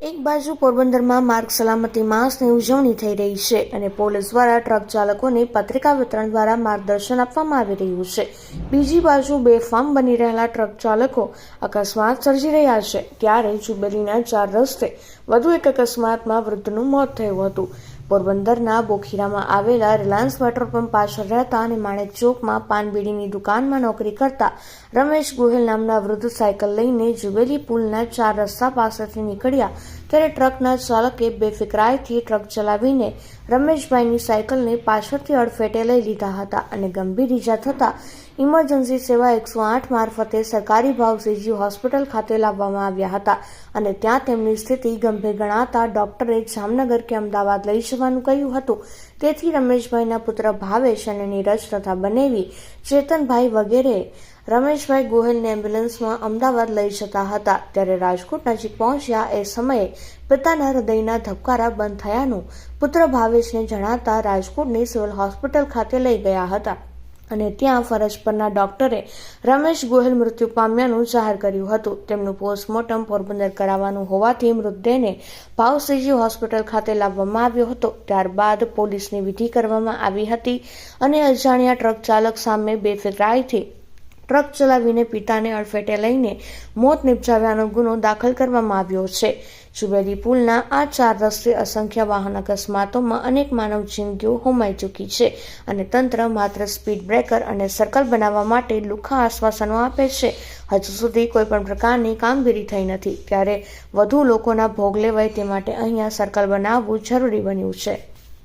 એક બાજુ પોરબંદરમાં માર્ગ સલામતી માસની ઉજવણી થઈ રહી છે અને પોલીસ દ્વારા ટ્રક ચાલકોને પત્રિકા વિતરણ દ્વારા માર્ગદર્શન આપવામાં આવી રહ્યું છે. બીજી બાજુ બેફામ બની રહેલા ટ્રક ચાલકો અકસ્માત સર્જી રહ્યા છે. ત્યારે જુબેલીના ચાર રસ્તે વધુ એક અકસ્માતમાં વૃદ્ધનું મોત થયું હતું. પોરબંદરના બોખીરામાં આવેલા રિલાયન્સ પેટ્રોલ પંપ પાછળ રહેતા અને માણેક ચોકમાં પાનબીડીની દુકાનમાં નોકરી કરતા રમેશ ગોહિલ નામના વૃદ્ધ સાયકલ લઈને જુબેલી પુલના ચાર રસ્તા પાસેથી નીકળ્યા ત્યારે ટ્રકના ચાલકે બેફિકરાઈથી ટ્રક ચલાવીને રમેશભાઈની સાયકલને પાછળથી અડફેટે લઈ લીધા હતા અને ગંભીર ઈજા થતાં ઇમરજન્સી સેવા એકસો આઠ મારફતે સરકારી ભાવસીજી હોસ્પિટલ ખાતે લાવવામાં આવ્યા હતા અને ત્યાં તેમની સ્થિતિ ગંભીર ગણાતા ડોક્ટરે જામનગર કે અમદાવાદ લઈ જવાનું કહ્યું હતું. તેથી રમેશભાઈના પુત્ર ભાવેશ અને નીરજ તથા બનેવી ચેતનભાઈ વગેરે રમેશભાઈ ગોહિલને એમ્બ્યુલન્સમાં અમદાવાદ લઈ જતા હતા. ત્યારે રાજકોટ નજીક પહોંચ્યા એ સમયે પિતાના હૃદયના ધબકારા બંધ થયાનું પુત્ર ભાવેશને જણાતા રાજકોટની સિવિલ હોસ્પિટલ ખાતે લઈ ગયા હતા. અને ત્યાં ફરજ પરના ડોક્ટરે રમેશ ગોહિલ મૃત્યુ પામ્યાનું જાહેર કર્યું હતું. તેમનું પોસ્ટમોર્ટમ પોરબંદર કરાવવાનું હોવાથી મૃતદેહને ભાવસીજી હોસ્પિટલ ખાતે લાવવામાં આવ્યો હતો. ત્યારબાદ પોલીસની વિધિ કરવામાં આવી હતી અને અજાણ્યા ટ્રક ચાલક સામે બેફિકરાઈથી ટ્રક ચલાવીને પિતાને અડફેટે લઈને મોત નિપજાવ્યાનો ગુનો દાખલ કરવામાં આવ્યો છે. જુબેલી પુલના આ ચાર રસ્તે અસંખ્ય વાહન અકસ્માતોમાં અનેક માનવ જિંદગીઓ હોમાઈ ચૂકી છે અને તંત્ર માત્ર સ્પીડ બ્રેકર અને સર્કલ બનાવવા માટે લુખા આશ્વાસનો આપે છે. હજુ સુધી કોઈ પણ પ્રકારની કામગીરી થઈ નથી. ત્યારે વધુ લોકોના ભોગ લેવાય તે માટે અહીંયા સર્કલ બનાવવું જરૂરી બન્યું છે.